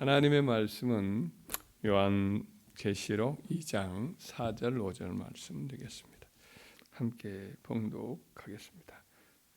하나님의 말씀은 요한 계시록 2장 4절 5절 말씀 되겠습니다. 함께 봉독하겠습니다.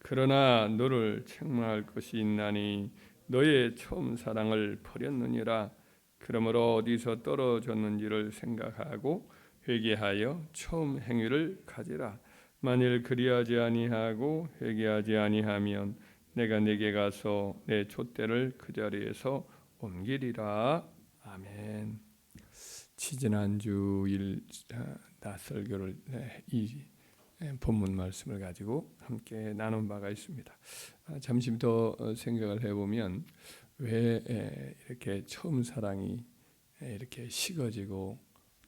그러나 너를 책망할 것이 있나니 너의 처음 사랑을 버렸느니라 그러므로 어디서 떨어졌는지를 생각하고 회개하여 처음 행위를 가지라 만일 그리하지 아니하고 회개하지 아니하면 내가 내게 가서 내 촛대를 그 자리에서 옮기리라 아멘. 지지난 주일 낯설교를 이 본문 말씀을 가지고 함께 나눈 바가 있습니다. 아, 잠시 더 생각을 해보면 왜 이렇게 처음 사랑이 이렇게 식어지고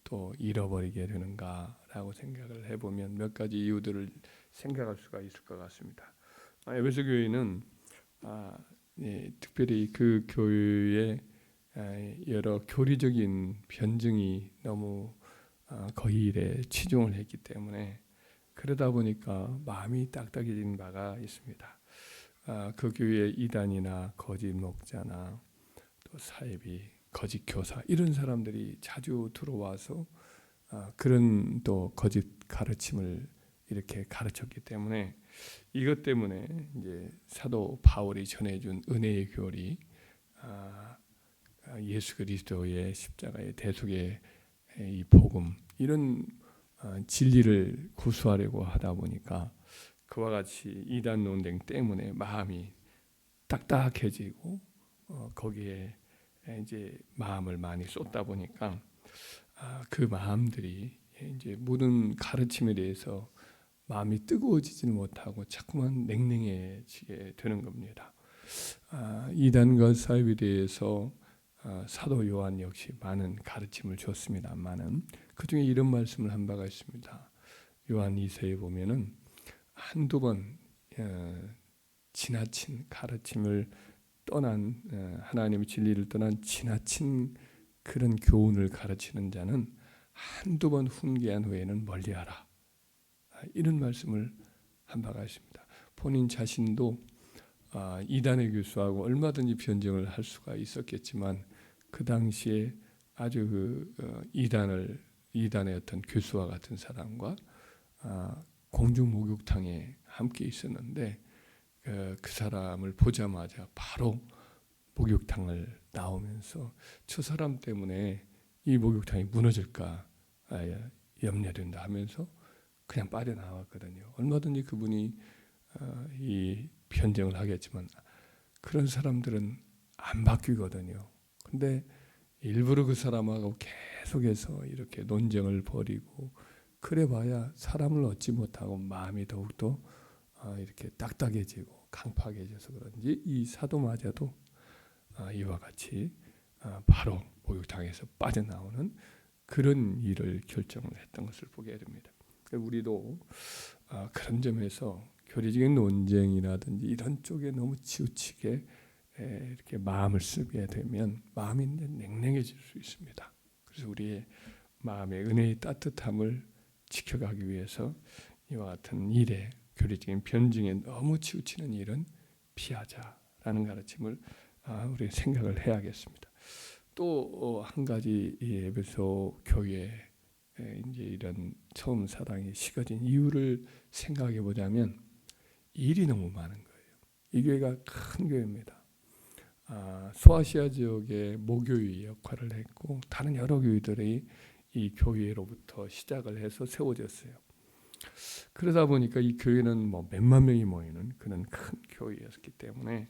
또 잃어버리게 되는가라고 생각을 해보면 몇 가지 이유들을 생각할 수가 있을 것 같습니다. 아, 에베소 교회는 아, 예, 특별히 그 교회의 여러 교리적인 변증이 너무 어, 거의 일에 치중을 했기 때문에 그러다 보니까 마음이 딱딱해진 바가 있습니다. 아, 그 교회 이단이나 거짓 목자나 또 사입이 거짓 교사 이런 사람들이 자주 들어와서 아, 그런 또 거짓 가르침을 이렇게 가르쳤기 때문에 이것 때문에 이제 사도 바울이 전해준 은혜의 교리, 아, 예수 그리스도의 십자가의 대속의 이 복음 이런 아, 진리를 구수하려고 하다 보니까 그와 같이 이단 논쟁 때문에 마음이 딱딱해지고 어, 거기에 이제 마음을 많이 쏟다 보니까 아, 그 마음들이 이제 모든 가르침에 대해서 마음이 뜨거워지지는 못하고 자꾸만 냉랭해지게 되는 겁니다. 아, 이단과 사입에 대해서 아, 사도 요한 역시 많은 가르침을 줬습니다만은 그 중에 이런 말씀을 한 바가 있습니다. 요한 2세에 보면은 한두 번 어, 지나친 가르침을 떠난 어, 하나님의 진리를 떠난 지나친 그런 교훈을 가르치는 자는 한두 번 훈계한 후에는 멀리하라. 이런 말씀을 한 바가 있습니다. 본인 자신도 아, 이단의 교수하고 얼마든지 변정을 할 수가 있었겠지만 그 당시에 아주 그 어, 이단을 이단의 어떤 교수와 같은 사람과 아, 공중 목욕탕에 함께 있었는데 그, 그 사람을 보자마자 바로 목욕탕을 나오면서 저 사람 때문에 이 목욕탕이 무너질까 아, 염려된다 하면서 그냥 빠져나왔거든요. 얼마든지 그분이 어, 이 변정을 하겠지만 그런 사람들은 안 바뀌거든요. 근데 일부러 그 사람하고 계속해서 이렇게 논쟁을 벌이고 그래봐야 사람을 얻지 못하고 마음이 더욱더 어, 이렇게 딱딱해지고 강팍해져서 그런지 이 사도마저도 어, 이와 같이 바로 목욕탕에서 빠져나오는 그런 일을 결정을 했던 것을 보게 됩니다. 우리도 아, 그런 점에서 교리적인 논쟁이라든지 이런 쪽에 너무 치우치게 이렇게 마음을 쓰게 되면 마음이 냉랭해질 수 있습니다. 그래서 우리의 마음의 은혜의 따뜻함을 지켜가기 위해서 이와 같은 일에 교리적인 변증에 너무 치우치는 일은 피하자라는 가르침을 아, 우리 생각을 해야겠습니다. 또한 어, 가지 에베소 교회 이제 이런 처음 사랑이 식어진 이유를 생각해 보자면 일이 너무 많은 거예요. 이 교회가 큰 교회입니다. 아, 소아시아 지역의 모교의 역할을 했고 다른 여러 교회들이 이 교회로부터 시작을 해서 세워졌어요. 그러다 보니까 이 교회는 뭐 몇만 명이 모이는 그런 큰 교회였기 때문에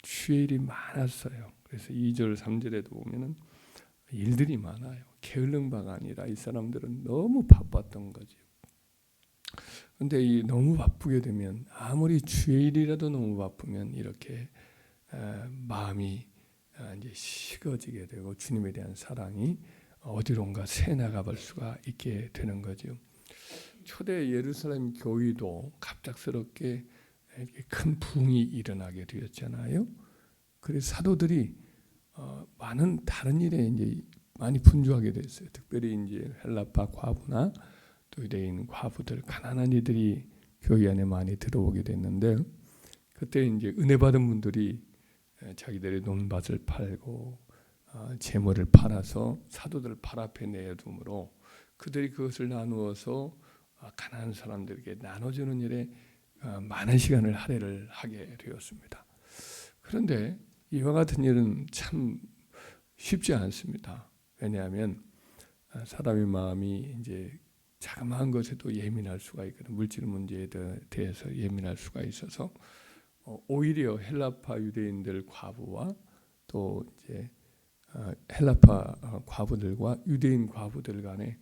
주일이 많았어요. 그래서 2절, 3절에도 보면은 일들이 많아요. 게을른 바가 아니라 이 사람들은 너무 바빴던 거죠. 근데 이 너무 바쁘게 되면 아무리 주일이라도 너무 바쁘면 이렇게 마음이 아, 이제 식어지게 되고 주님에 대한 사랑이 어디론가 새 나가 볼 수가 있게 되는 거죠. 초대 예루살렘 교회도 갑작스럽게 큰 부흥이 일어나게 되었잖아요. 그래서 사도들이 어, 많은 다른 일에 이제 많이 분주하게 됐어요. 특별히 이제 헬라파 과부나 또 유대인 과부들 가난한 이들이 교회 안에 많이 들어오게 됐는데 그때 이제 은혜 받은 분들이 자기들의 논밭을 팔고 어, 재물을 팔아서 사도들 팔 앞에 내어둠으로 그들이 그것을 나누어서 어, 가난한 사람들에게 나눠주는 일에 어, 많은 시간을 할애를 하게 되었습니다. 그런데 이와 같은 일은 참 쉽지 않습니다. 왜냐하면 어, 사람의 마음이 이제 자그마한 것에도 예민할 수가 있거든. 물질 문제에 대해서 예민할 수가 있어서 어, 오히려 헬라파 유대인들 과부와 또 이제 어, 헬라파 어, 과부들과 유대인 과부들 간에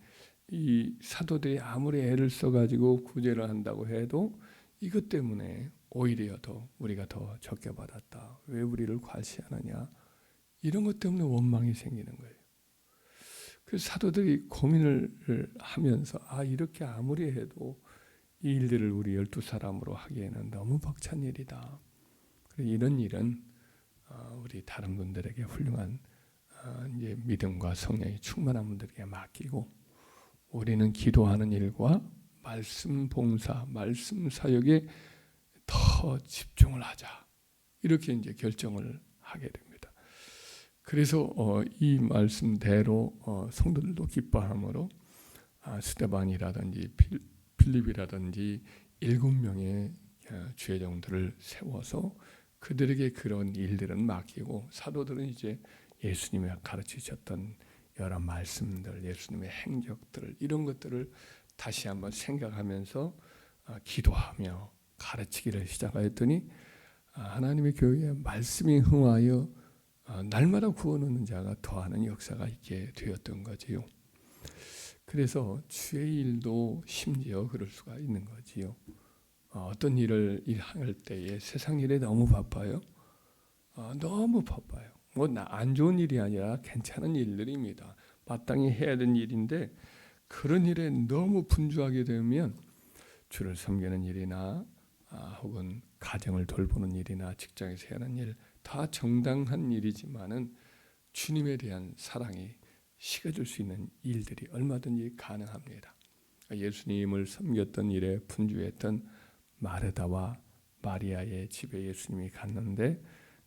이 사도들이 아무리 애를 써가지고 구제를 한다고 해도 이것 때문에 오히려 더 우리가 더 적게 받았다. 왜 우리를 과시하느냐? 이런 것 때문에 원망이 생기는 거예요. 그 사도들이 고민을 하면서 아 이렇게 아무리 해도 이 일들을 우리 열두 사람으로 하기에는 너무 벅찬 일이다. 이런 일은 어, 우리 다른 분들에게 훌륭한 어, 이제 믿음과 성령이 충만한 분들에게 맡기고 우리는 기도하는 일과 말씀 봉사, 말씀 사역에 더 집중을 하자. 이렇게 이제 결정을 하게 됩니다. 그래서 어, 이 말씀대로 어, 성도들도 기뻐함으로 아, 스테반이라든지 필, 필립이라든지 일곱 명의 어, 주의종들을 세워서 그들에게 그런 일들은 맡기고 사도들은 이제 예수님이 가르치셨던 여러 말씀들, 예수님의 행적들 이런 것들을 다시 한번 생각하면서 어, 기도하며 가르치기를 시작하였더니 아, 하나님의 교회에 말씀이 흥하여 어, 날마다 구원 얻는 자가 더하는 역사가 있게 되었던 거지요. 그래서 주의 일도 심지어 그럴 수가 있는 거지요. 어, 어떤 일을 할 때에 세상 일에 너무 바빠요. 어, 너무 바빠요. 뭐 안 좋은 일이 아니라 괜찮은 일들입니다. 마땅히 해야 되는 일인데 그런 일에 너무 분주하게 되면 주를 섬기는 일이나 아, 혹은 가정을 돌보는 일이나 직장에서 하는 일 다 정당한 일이지만은 주님에 대한 사랑이 식어질 수 있는 일들이 얼마든지 가능합니다. 예수님을 섬겼던 일에 분주했던 마르다와 마리아의 집에 예수님이 갔는데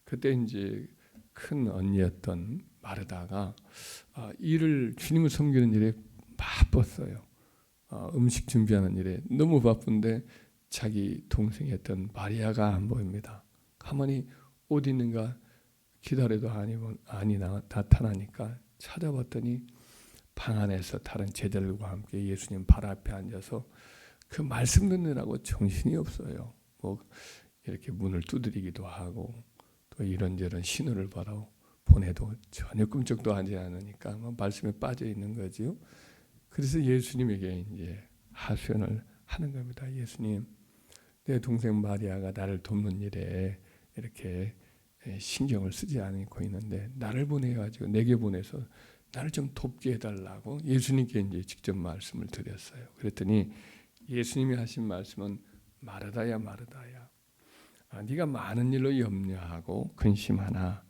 그때 이제 큰 언니였던 마르다가 아, 일을 주님을 섬기는 일에 바빴어요. 아, 음식 준비하는 일에 너무 바쁜데 자기 동생이었던 마리아가 안 보입니다. 가만히 어디 있는가 기다려도 아니 아니 나타나니까 찾아봤더니 방 안에서 다른 제자들과 함께 예수님 발 앞에 앉아서 그 말씀 듣느라고 정신이 없어요. 뭐 이렇게 문을 두드리기도 하고 또 이런저런 신호를 받아 보내도 전혀 꿈쩍도 하지 않으니까 뭐 말씀에 빠져 있는 거지요. 그래서 예수님에게 이제 하소연을 하는 겁니다. 예수님, 내 동생 마리아가 나를 돕는 일에 이렇게 신경을 쓰지 않고 있는데 나를 보내가지고 내게 보내서 나를 좀 돕게 해달라고 예수님께 이제 직접 말씀을 드렸어요. 그랬더니 예수님이 하신 말씀은 마르다야 마르다야 아, 네가 많은 일로 염려하고 근심하나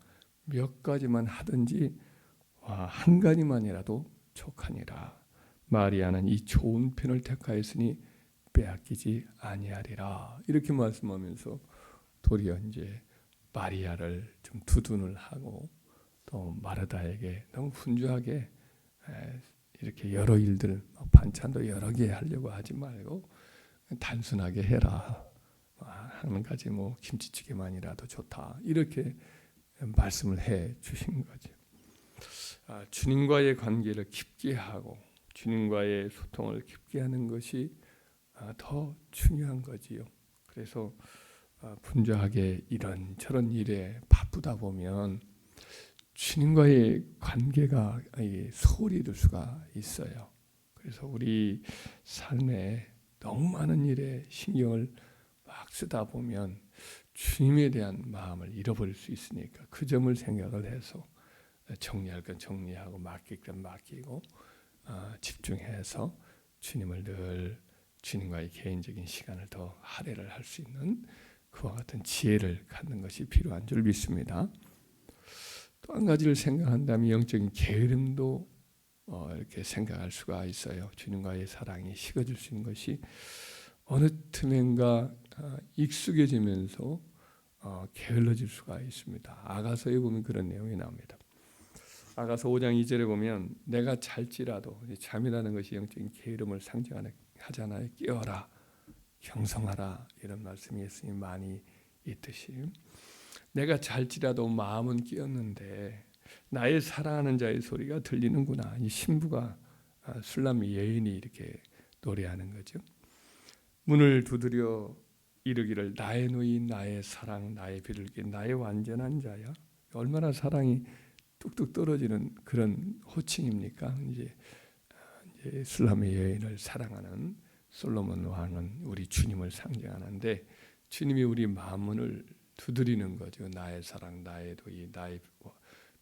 몇 가지만 하든지 와, 한 가지만이라도 족하니라 마리아는 이 좋은 편을 택하였으니 빼앗기지 아니하리라 이렇게 말씀하면서 도리어 이제 마리아를 좀 두둔을 하고 또 마르다에게 너무 분주하게 이렇게 여러 일들 반찬도 여러 개 하려고 하지 말고 단순하게 해라. 한 가지 뭐 김치찌개만이라도 좋다. 이렇게 말씀을 해 주신 거죠. 아, 주님과의 관계를 깊게 하고 주님과의 소통을 깊게 하는 것이 아, 더 중요한 거지요. 그래서 아, 분주하게 이런 저런 일에 바쁘다 보면 주님과의 관계가 소홀히 될 수가 있어요. 그래서 우리 삶에 너무 많은 일에 신경을 막 쓰다 보면 주님에 대한 마음을 잃어버릴 수 있으니까 그 점을 생각을 해서 정리할 건 정리하고 맡길 건 맡기고 어, 집중해서 주님을 늘 주님과의 개인적인 시간을 더 할애를 할 수 있는 그와 같은 지혜를 갖는 것이 필요한 줄 믿습니다. 또 한 가지를 생각한다면 영적인 게으름도 어, 이렇게 생각할 수가 있어요. 주님과의 사랑이 식어질 수 있는 것이 어느 틈엔가 어, 익숙해지면서 어, 게을러질 수가 있습니다. 아가서에 보면 그런 내용이 나옵니다. 아가서 5장 2절에 보면 내가 잘지라도 이 잠이라는 것이 영적인 게으름을 상징하는 하잖아요. 깨어라, 경성하라 이런 말씀이 예수님 많이 있듯이 내가 잘지라도 마음은 깨었는데 나의 사랑하는 자의 소리가 들리는구나. 이 신부가 아, 술람이 예인이 이렇게 노래하는 거죠. 문을 두드려 이르기를 나의 누인 나의 사랑 나의 비둘기 나의 완전한 자야. 얼마나 사랑이 뚝뚝 떨어지는 그런 호칭입니까? 이제, 술람의 여인을 사랑하는 솔로몬 왕은 우리 주님을 상징하는데 주님이 우리 마음문을 두드리는 거죠. 나의 사랑, 나의 도이, 나의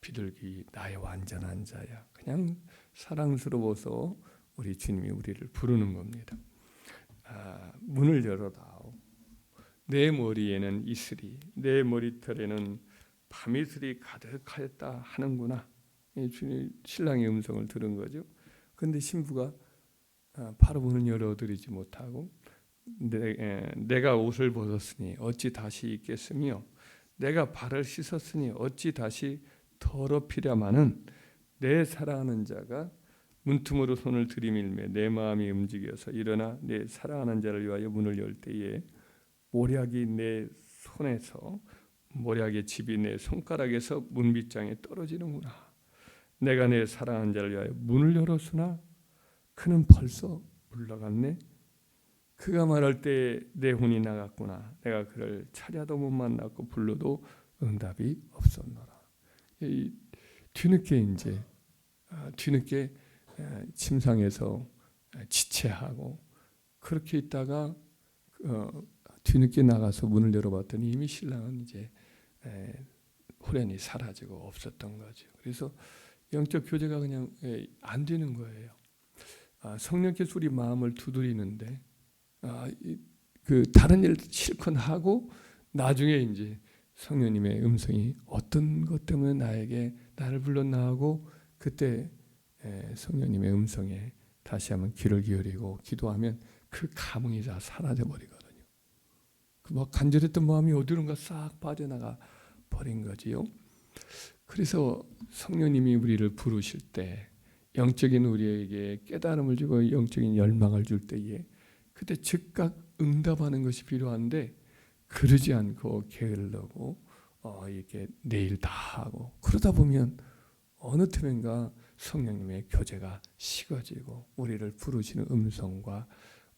비둘기, 나의 완전한 자야. 그냥 사랑스러워서 우리 주님이 우리를 부르는 겁니다. 아, 문을 열어다오. 내 머리에는 이슬이, 내 머리털에는 밤이슬이 가득하였다 하는구나. 주님 신랑의 음성을 들은 거죠. 그런데 신부가 아, 바로 문을 열어드리지 못하고 내, 가 옷을 벗었으니 어찌 다시 입겠으며 내가 발을 씻었으니 어찌 다시 더럽히랴마는 내 사랑하는 자가 문틈으로 손을 들이밀매 내 마음이 움직여서 일어나 내 사랑하는 자를 위하여 문을 열 때에 모략이 내 손에서 모략의 집이 내 손가락에서 문빗장에 떨어지는구나. 내가 내 사랑하는 자를 위하여 문을 열었으나 그는 벌써 물러갔네. 그가 말할 때 내 혼이 나갔구나. 내가 그를 찾아도 못 만났고 불러도 응답이 없었노라. 이 뒤늦게 이제 아, 뒤늦게 침상에서 지체하고 그렇게 있다가 어, 뒤늦게 나가서 문을 열어봤더니 이미 신랑은 이제 호련히 사라지고 없었던 거죠. 그래서 영적 교제가 그냥 안 되는 거예요. 아, 성령께서 우리 마음을 두드리는데 아, 그 다른 일 실컷 하고 나중에 이제 성령님의 음성이 어떤 것 때문에 나에게 나를 불렀나 하고 그때 성령님의 음성에 다시 한번 귀를 기울이고 기도하면 그 감흥이 다 사라져 버리거든요. 그뭐 간절했던 마음이 어디론가 싹 빠져나가 버린 거지요. 그래서 성령님이 우리를 부르실 때 영적인 우리에게 깨달음을 주고 영적인 열망을 줄 때에 그때 즉각 응답하는 것이 필요한데 그러지 않고 게을르고 어, 이렇게 내일 다 하고 그러다 보면 어느 틈엔가 성령님의 교제가 식어지고 우리를 부르시는 음성과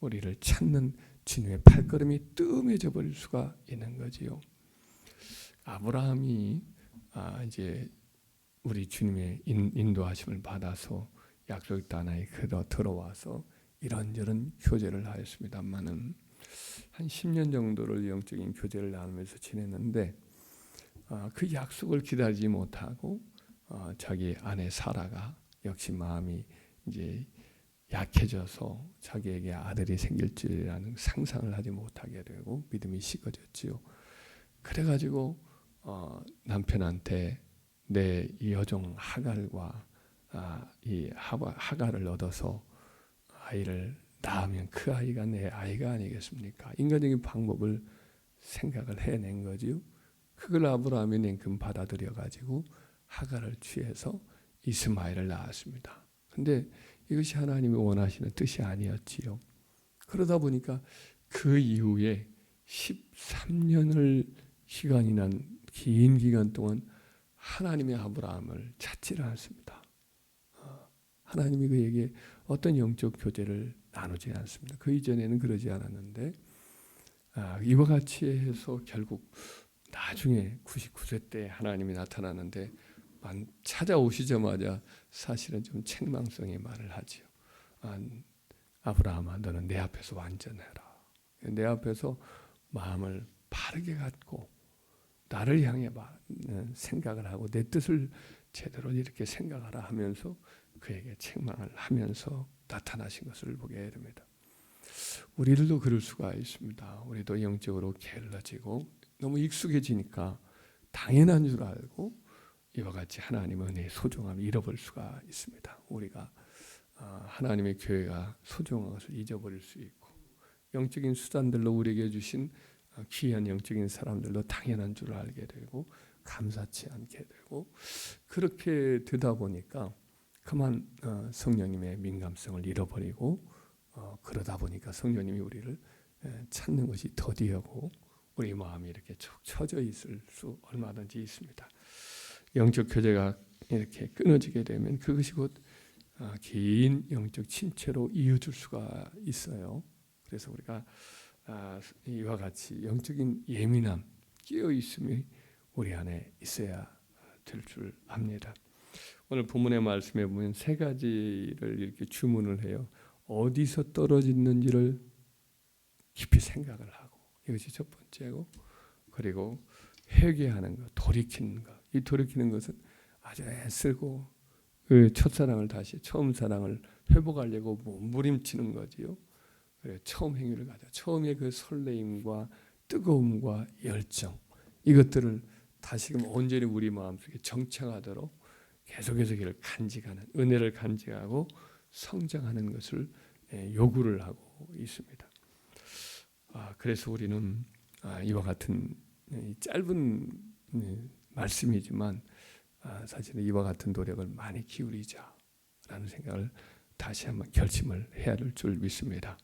우리를 찾는 주님의 발걸음이 뜸해져 버릴 수가 있는 거지요. 아브라함이 아, 이제 우리 주님의 인 도하심을 받아서 약속 땅에 들어와서 이런저런 교제를 하였습니다만은 한 10년 정도를 영적인 교제를 나누면서 지냈는데 어, 그 약속을 기다리지 못하고 어, 자기 아내 사라가 역시 마음이 이제 약해져서 자기에게 아들이 생길 줄이라는 상상을 하지 못하게 되고 믿음이 식어졌지요. 그래가지고 어, 남편한테 내 여종 하갈과 아, 이 하갈을 얻어서 아이를 낳으면 그 아이가 내 아이가 아니겠습니까? 인간적인 방법을 생각을 해낸 거지요. 그걸 아브라함이 냉큼 받아들여 가지고 하갈을 취해서 이스마엘을 낳았습니다. 근데 이것이 하나님이 원하시는 뜻이 아니었지요. 그러다 보니까 그 이후에 13년을 기간이 난 긴 기간 동안 하나님의 아브라함을 찾지를 않습니다. 어, 하나님이 그에게 어떤 영적 교제를 나누지 않습니다. 그 이전에는 그러지 않았는데 아, 이와 같이 해서 결국 나중에 99세 때 하나님이 나타나는데 찾아오시자마자 사실은 좀 책망성의 말을 하지요. 아, 아브라함아 너는 내 앞에서 완전해라. 내 앞에서 마음을 바르게 갖고 나를 향해 생각을 하고 내 뜻을 제대로 이렇게 생각하라 하면서 그에게 책망을 하면서 나타나신 것을 보게 됩니다. 우리들도 그럴 수가 있습니다. 우리도 영적으로 게을러지고 너무 익숙해지니까 당연한 줄 알고 이와 같이 하나님의 은혜의 소중함을 잃어버릴 수가 있습니다. 우리가 아, 하나님의 교회가 소중한 것을 잊어버릴 수 있고 영적인 수단들로 우리에게 주신 아, 귀한 영적인 사람들도 당연한 줄 알게 되고 감사치 않게 되고 그렇게 되다 보니까 그만 어, 성령님의 민감성을 잃어버리고 어, 그러다 보니까 성령님이 우리를 에, 찾는 것이 더디하고 우리 마음이 이렇게 쭉 처져 있을 수 얼마든지 있습니다. 영적 교제가 이렇게 끊어지게 되면 그것이 곧 아, 긴 영적 침체로 이어질 수가 있어요. 그래서 우리가 아, 이와 같이 영적인 예민함, 끼어 있음이 우리 안에 있어야 될 줄 압니다. 오늘 본문의 말씀에 보면 세 가지를 이렇게 주문을 해요. 어디서 떨어지는지를 깊이 생각을 하고 이것이 첫 번째고 그리고 회개하는 것, 돌이키는 것. 이 돌이키는 것은 아주 애쓰고 그 첫사랑을 다시 처음 사랑을 회복하려고 몸부림치는 거지요. 그래 처음 행위를 가져. 처음에 그 설레임과 뜨거움과 열정 이것들을 다시금 온전히 우리 마음속에 정착하도록 계속해서 이를 간직하는 은혜를 간직하고 성장하는 것을 예, 요구를 하고 있습니다. 아, 그래서 우리는 아, 이와 같은 이 짧은 음, 말씀이지만 아, 사실은 이와 같은 노력을 많이 기울이자라는 생각을 다시 한번 결심을 해야 될 줄 믿습니다.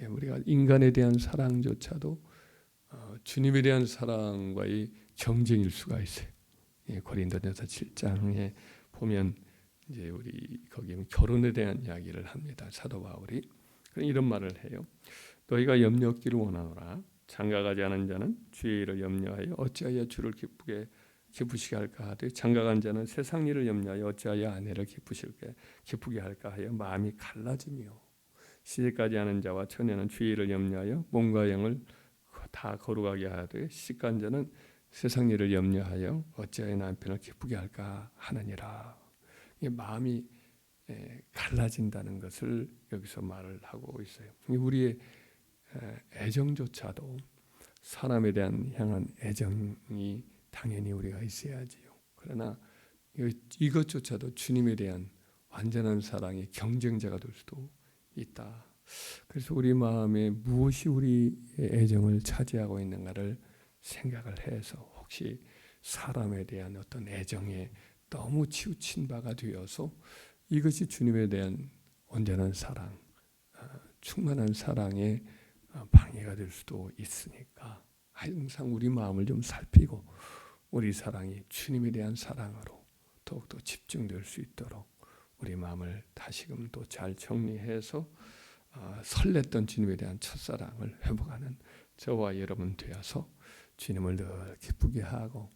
예, 우리가 인간에 대한 사랑조차도 어, 주님에 대한 사랑과의 경쟁일 수가 있어요. 예, 고린도전서 7장에 보면 이제 우리 거기 결혼에 대한 이야기를 합니다. 사도 바울이 이런 말을 해요. 너희가 염려 없기를 원하노라. 장가가지 않은 자는 주의 일을 염려하여 어찌하여 주를 기쁘게 기쁘시게 할까 하되 장가간 자는 세상 일을 염려하여 어찌하여 아내를 기쁘실게 기쁘게 할까 하여 마음이 갈라지며 시집까지 하는 자와 처녀는 주의 일을 염려하여 몸과 영을 다 거룩하게 하되 시집간 자는 세상 일을 염려하여 어찌하여 남편을 기쁘게 할까 하느니라. 이 마음이 갈라진다는 것을 여기서 말을 하고 있어요. 우리의 애정조차도 사람에 대한 향한 애정이 당연히 우리가 있어야지요. 그러나 이것조차도 주님에 대한 완전한 사랑의 경쟁자가 될 수도 있다. 그래서 우리 마음에 무엇이 우리의 애정을 차지하고 있는가를 생각을 해서 혹시 사람에 대한 어떤 애정에 너무 치우친 바가 되어서 이것이 주님에 대한 온전한 사랑, 아, 충만한 사랑의 아, 방해가 될 수도 있으니까 항상 우리 마음을 좀 살피고 우리 사랑이 주님에 대한 사랑으로 더욱더 집중될 수 있도록 우리 마음을 다시금 또 잘 정리해서 어, 설렜던 주님에 대한 첫사랑을 회복하는 저와 여러분 되어서 주님을 늘 기쁘게 하고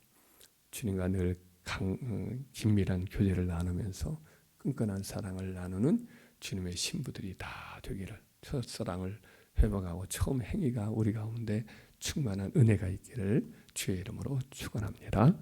주님과 늘 강, 어, 긴밀한 교제를 나누면서 끈끈한 사랑을 나누는 주님의 신부들이 다 되기를 첫사랑을 회복하고 처음 행위가 우리 가운데 충만한 은혜가 있기를 주의 이름으로 축원합니다.